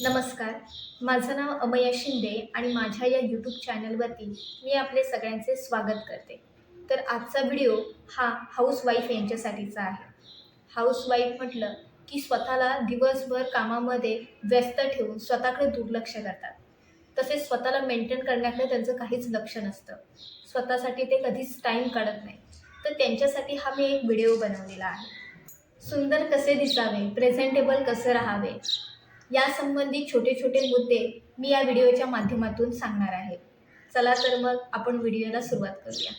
नमस्कार. माझं नाव अमया शिंदे आणि माझ्या या यूट्यूब चॅनलवरती मी आपले सगळ्यांचे स्वागत करते. तर आजचा व्हिडिओ हा हाऊसवाईफ यांच्यासाठीचा आहे. हाऊसवाईफ म्हटलं की स्वतःला दिवसभर कामामध्ये व्यस्त ठेवून स्वतःकडे दुर्लक्ष करतात. तसेच स्वतःला मेंटेन करण्याकडे त्यांचं काहीच लक्ष नसतं. स्वतःसाठी ते कधीच टाईम काढत नाही. तर त्यांच्यासाठी हा मी एक व्हिडिओ बनवलेला आहे. सुंदर कसे दिसावे? प्रेझेंटेबल कसं राहावे? यासंबंधी छोटे छोटे मुद्दे मी या व्हिडिओच्या माध्यमातून सांगणार आहे. चला तर मग आपण व्हिडिओला सुरुवात करूया.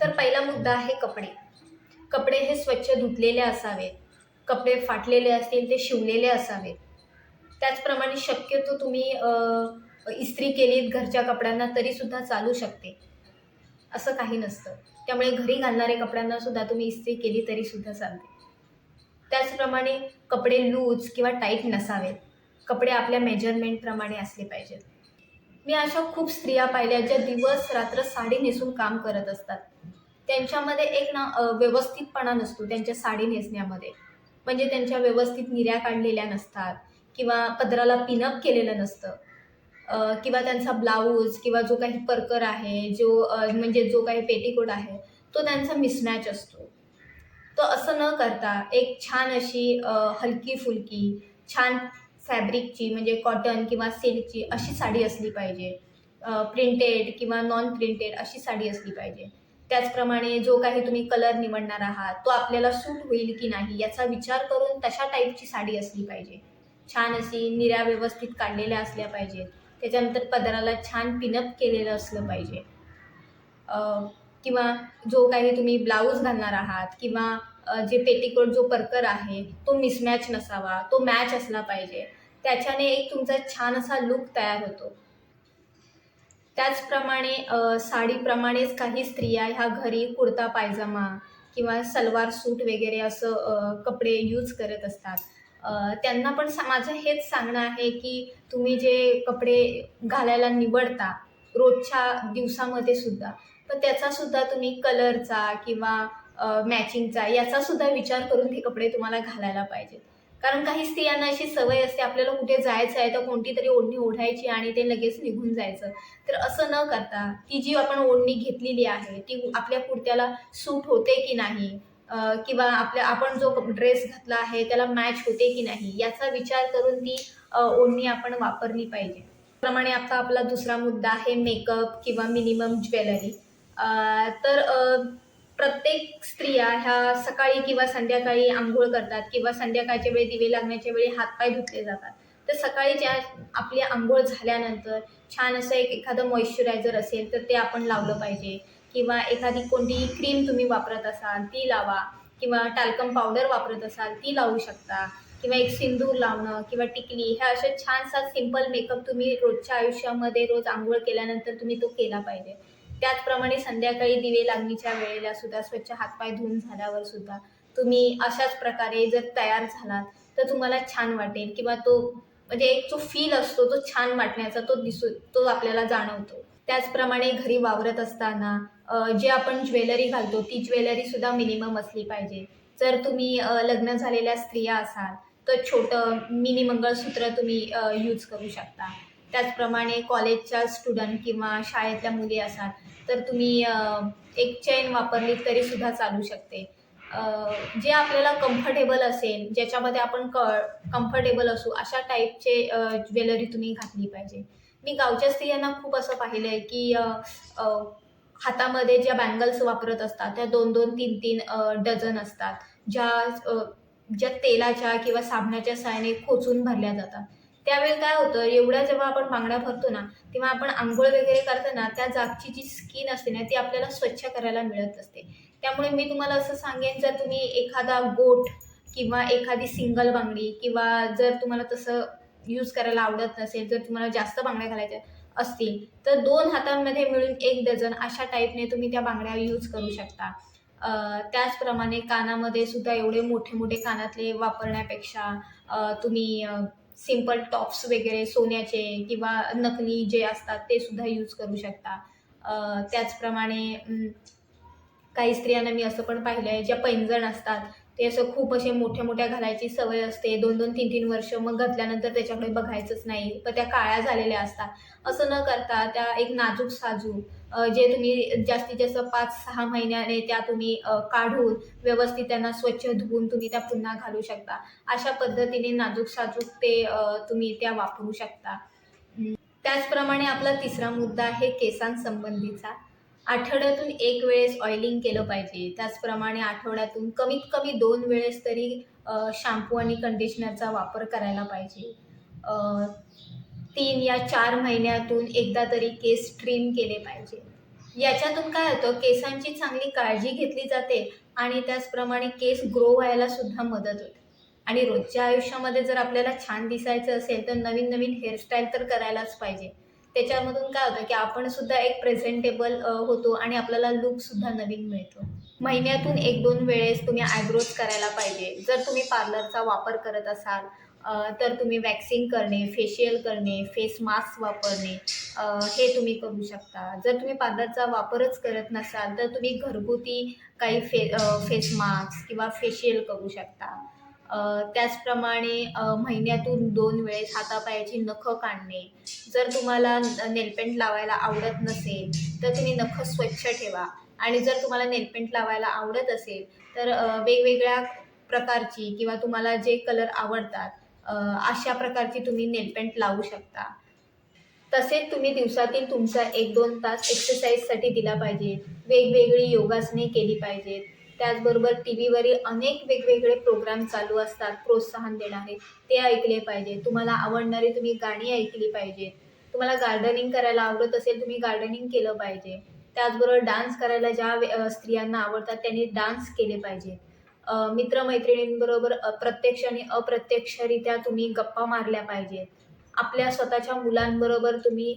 तर पहिला मुद्दा आहे कपडे. कपडे हे स्वच्छ धुतलेले असावेत. कपडे फाटलेले असतील ते शिवलेले असावेत. त्याचप्रमाणे शक्यतो तुम्ही इस्त्री केलीत घरच्या कपड्यांना तरीसुद्धा चालू शकते. असं काही नसतं. त्यामुळे घरी घालणाऱ्या कपड्यांना सुद्धा तुम्ही इस्त्री केली तरीसुद्धा चालते. त्याचप्रमाणे कपडे लूज किंवा टाईट नसावेत. कपडे आपल्या मेजरमेंटप्रमाणे असले पाहिजेत. मी अशा खूप स्त्रिया पाहिल्या ज्या दिवस रात्र साडी नेसून काम करत असतात. त्यांच्यामध्ये एक ना व्यवस्थितपणा नसतो त्यांच्या साडी नेसण्यामध्ये. म्हणजे त्यांच्या व्यवस्थित निऱ्या काढलेल्या नसतात किंवा पदराला पिनअप केलेलं नसतं. किंवा त्यांचा ब्लाऊज किंवा जो काही परकर आहे जो म्हणजे जो काही पेटीकोट आहे तो त्यांचा मिसमॅच असतो. तो असं न करता एक छान अशी हलकी फुलकी छान फॅब्रिकची म्हणजे कॉटन किंवा सिल्कची अशी साडी असली पाहिजे. प्रिंटेड किंवा नॉन प्रिंटेड अशी साडी असली पाहिजे. त्याचप्रमाणे जो काही तुम्ही कलर निवडणार आहात तो आपल्याला सूट होईल की नाही याचा विचार करून तशा टाईपची साडी असली पाहिजे. छान अशी निऱ्या व्यवस्थित काढलेल्या असल्या पाहिजेत. त्याच्यानंतर पदराला छान पिनअप केलेलं असलं पाहिजे. किंवा जो काही तुम्ही ब्लाऊज घालणार आहात किंवा जे पेटीकोट जो परकर आहे तो मिसमॅच नसावा तो मॅच असला पाहिजे. त्याच्याने एक तुमचा छान असा लुक तयार होतो. त्याचप्रमाणे साडीप्रमाणेच काही स्त्रिया ह्या घरी कुर्ता पायजमा किंवा सलवार सूट वगैरे असं कपडे यूज करत असतात. त्यांना पण माझं हेच सांगणं आहे की तुम्ही जे कपडे घालायला निवडता रोजच्या दिवसामध्ये सुद्धा तर त्याचासुद्धा तुम्ही कलरचा किंवा मॅचिंगचा याचासुद्धा विचार करून ते कपडे तुम्हाला घालायला पाहिजेत. कारण काही स्त्रियांना अशी सवय असते आपल्याला कुठे जायचं आहे तर कोणती तरी ओढणी ओढायची आणि ते लगेच निघून जायचं. तर असं न करता ती जी आपण ओढणी घेतलेली आहे ती आपल्या कुर्त्याला सूट होते की नाही किंवा आपल्या आपण जो ड्रेस घातला आहे त्याला मॅच होते की नाही याचा विचार करून ती ओढणी आपण वापरली पाहिजे. प्रमाणे आता आपला दुसरा मुद्दा आहे मेकअप किंवा मिनिमम ज्वेलरी तर प्रत्येक स्त्रिया ह्या सकाळी किंवा संध्याकाळी आंघोळ करतात किंवा संध्याकाळच्या वेळी दिवे लागण्याच्या वेळी हातपाय धुतले जातात. तर सकाळी ज्या आपली आंघोळ झाल्यानंतर छान असं एक एखादं मॉइश्चरायझर असेल तर ते आपण लावलं पाहिजे. किंवा एखादी कोणतीही क्रीम तुम्ही वापरत असाल ती लावा. किंवा टाल्कम पावडर वापरत असाल ती लावू शकता. किंवा एक सिंदूर लावणं किंवा टिकली ह्या अशा छानसा सिंपल मेकअप तुम्ही रोजच्या आयुष्यामध्ये रोज आंघोळ केल्यानंतर तुम्ही तो केला पाहिजे. त्याचप्रमाणे संध्याकाळी दिवे लागणीच्या वेळेला सुद्धा स्वच्छ हातपाय धुवून झाल्यावर सुद्धा तुम्ही अशाच प्रकारे जर तयार झालात तर तुम्हाला छान वाटेल किंवा तो म्हणजे एक जो फील असतो तो छान वाटण्याचा तो दिसू तो आपल्याला जाणवतो. त्याचप्रमाणे घरी वावरत असताना जे आपण ज्वेलरी घालतो ती ज्वेलरी सुद्धा मिनिमम असली पाहिजे. जर तुम्ही लग्न झालेल्या स्त्रिया असाल तर छोटं मिनी मंगळसूत्र तुम्ही यूज करू शकता. त्याचप्रमाणे कॉलेजच्या स्टुडंट किंवा शाळेतल्या मुली असाल तर तुम्ही एक चेन वापरली तरीसुद्धा चालू शकते. जे आपल्याला कम्फर्टेबल असेल ज्याच्यामध्ये आपण क कम्फर्टेबल असू अशा टाईपचे ज्वेलरी तुम्ही घातली पाहिजे. मी गावच्या स्त्रियांना खूप असं पाहिलं आहे की हातामध्ये ज्या बँगल्स वापरत असतात त्या दोन दोन तीन तीन डझन असतात ज्या ज्या तेलाच्या किंवा साबणाच्या साहाय्याने खोचून भरल्या जातात. त्यावेळी काय होतं एवढ्या जेव्हा आपण बांगड्या भरतो ना तेव्हा आपण आंघोळ वगैरे करताना त्या जागची जी स्किन असते ना ती आपल्याला स्वच्छ करायला मिळत असते. त्यामुळे मी तुम्हाला असं सांगेन जर तुम्ही एखादा गोट किंवा एखादी सिंगल बांगडी किंवा जर तुम्हाला तसं यूज करायला आवडत नसेल जर तुम्हाला जास्त बांगड्या घालायच्या असतील तर दोन हातांमध्ये मिळून एक डझन अशा टाईपने तुम्ही त्या बांगड्या यूज करू शकता. त्याचप्रमाणे कानामध्ये सुद्धा एवढे मोठे मोठे कानातले वापरण्यापेक्षा तुम्ही सिंपल टॉप्स वगैरे सोन्याचे किंवा नकली जे असतात ते सुद्धा यूज करू शकता. त्याचप्रमाणे काही स्त्रियांना मी असं पण पाहिलं आहे ज्या पैंजण असतात ते असं खूप असे मोठ्या मोठ्या घालायची सवय असते. दोन दोन तीन तीन वर्ष मग घातल्यानंतर त्याच्याकडे बघायचंच नाही. पण त्या काळ्या झालेल्या असतात. असं न करता त्या एक नाजूक साजूक जे तुम्ही जास्तीत जास्त पाच सहा महिन्याने त्या तुम्ही काढून व्यवस्थित त्यांना स्वच्छ धुवून तुम्ही त्या पुन्हा घालू शकता. अशा पद्धतीने नाजूक साजूक ते तुम्ही त्या वापरू शकता. त्याचप्रमाणे आपला तिसरा मुद्दा आहे केसांसंबंधीचा आठवड्यातून एक वेळेस ऑइलिंग केलं पाहिजे. त्याचप्रमाणे आठवड्यातून कमीत कमी दोन वेळेस तरी शॅम्पू आणि कंडिशनरचा वापर करायला पाहिजे. तीन या चार महिन्यातून एकदा तरी केस ट्रिम केले पाहिजे. याच्यातून काय होतं केसांची चांगली काळजी घेतली जाते आणि त्याचप्रमाणे केस ग्रो व्हायला सुद्धा मदत होते. आणि रोजच्या आयुष्यामध्ये जर आपल्याला छान दिसायचं असेल तर नवीन नवीन हेअरस्टाईल तर करायलाच पाहिजे. त्याच्यामधून काय होतं की आपण सुद्धा एक प्रेझेंटेबल होतो आणि आपल्याला लुकसुद्धा नवीन मिळतो. महिन्यातून एक दोन वेळेस तुम्ही आयब्रोज करायला पाहिजे. जर तुम्ही पार्लरचा वापर करत असाल तर तुम्ही वॅक्सिंग करणे फेशियल करणे फेस मास्क वापरणे हे तुम्ही करू शकता. जर तुम्ही पादरचा वापरच करत नसाल तर तुम्ही घरगुती काही फे फेस मास्क किंवा फेशियल करू शकता. त्याचप्रमाणे महिन्यातून दोन वेळेस हातापायाची नखं काढणे. जर तुम्हाला नेलपेंट लावायला आवडत नसेल तर तुम्ही नखं स्वच्छ ठेवा. आणि जर तुम्हाला नेलपेंट लावायला आवडत असेल तर वेगवेगळ्या प्रकारची किंवा तुम्हाला जे कलर आवडतात अशा प्रकारची तुम्ही नेलपेंट लावू शकता. तसेच तुम्ही दिवसातील तुमचा एक दोन तास एक्सरसाइजसाठी दिला पाहिजे. वेगवेगळी योगासने केली पाहिजेत. त्याचबरोबर टी व्हीवरील अनेक वेगवेगळे प्रोग्राम चालू असतात प्रोत्साहन देणारे. ते ऐकले पाहिजे. तुम्हाला आवडणारी तुम्ही गाणी ऐकली पाहिजेत तुम्हाला गार्डनिंग करायला आवडत असेल तुम्ही गार्डनिंग केलं पाहिजे. त्याचबरोबर डान्स करायला ज्या स्त्रियांना आवडतात त्यांनी डान्स केले पाहिजे. मित्रमैत्रिणींबरोबर प्रत्यक्ष आणि अप्रत्यक्षरित्या तुम्ही गप्पा मारल्या पाहिजेत. आपल्या स्वतःच्या मुलांबरोबर तुम्ही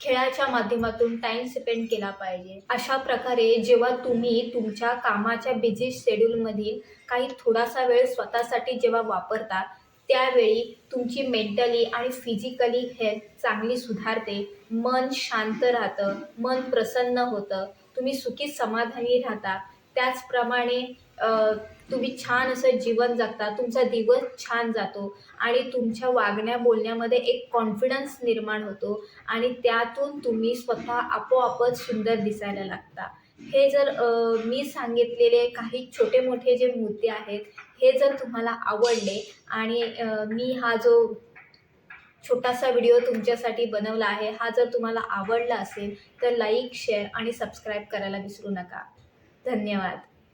खेळाच्या माध्यमातून टाईम स्पेंड केला पाहिजे. अशा प्रकारे जेव्हा तुम्ही तुमच्या कामाच्या बिझी शेड्यूलमधील काही थोडासा वेळ स्वतःसाठी जेव्हा वापरता त्यावेळी तुमची मेंटली आणि फिजिकली हेल्थ चांगली सुधारते. मन शांत राहतं मन प्रसन्न होतं. तुम्ही सुखी समाधानी राहता. त्याचप्रमाणे तुम्ही छान असं जीवन जगता तुमचा दिवस छान जातो आणि तुमच्या वागण्या बोलण्यामध्ये एक कॉन्फिडन्स निर्माण होतो आणि त्यातून तुम्ही स्वतः आपोआपच सुंदर दिसायला लागता. हे जर मी सांगितलेले काही छोटे मोठे जे मुद्दे आहेत हे जर तुम्हाला आवडले आणि मी हा जो छोटासा व्हिडिओ तुमच्यासाठी बनवला आहे हा जर तुम्हाला आवडला असेल तर लाईक शेअर आणि सबस्क्राईब करायला विसरू नका. धन्यवाद.